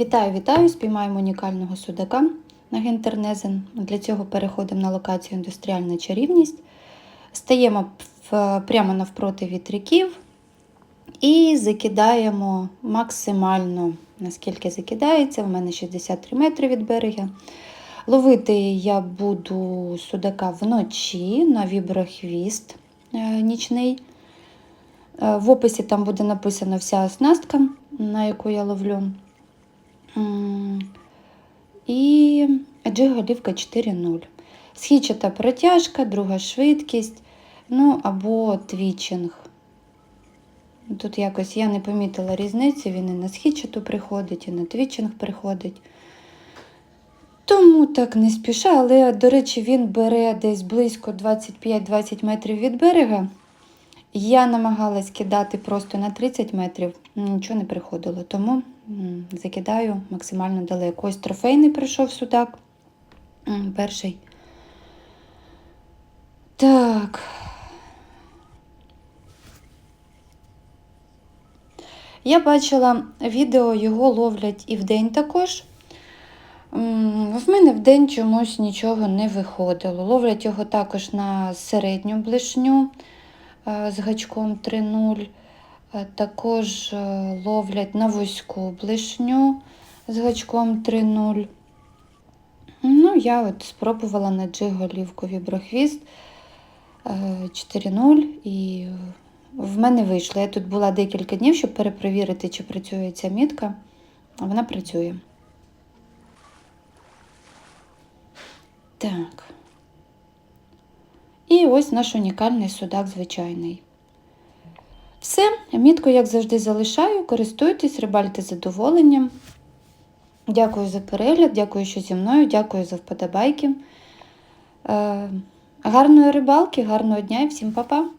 Вітаю, вітаю! Спіймаємо унікального судака на гентернезен. Для цього переходимо на локацію індустріальна чарівність. Стаємо прямо навпроти вітряків і закидаємо максимально, наскільки закидається. У мене 63 метри від берега. Ловити я буду судака вночі на віброхвіст е, нічний. Е, В описі там буде написано вся оснастка, на яку я ловлю. І джиг-голівка 4.0. Східчата протяжка, друга швидкість, ну або твічинг. Тут якось я не помітила різниці, він і на східчату приходить, і на твічинг приходить. Тому так не спіша, але, до речі, він бере десь близько 25-20 метрів від берега. Я намагалась кидати просто на 30 метрів, нічого не приходило, тому закидаю максимально далеко. Ось трофейний прийшов судак. Перший. Так. Я бачила відео, його ловлять і вдень також. В мене вдень чомусь нічого не виходило. Ловлять його також на середню блишню е, з гачком 3.0. Е, Також е, ловлять на вузьку блишню з гачком 3.0. Ну, я от спробувала на джиг голівку віброхвіст е, 4.0 і в мене вийшло. Я тут була декілька днів, щоб перепровірити, чи працює ця мітка. А вона працює. Так. І ось наш унікальний судак звичайний. Все, мітку, як завжди, залишаю. Користуйтесь, рибальте задоволенням. Дякую за перегляд, дякую, що зі мною, дякую за вподобайки. Е, гарної рибалки, гарного дня і всім па-па!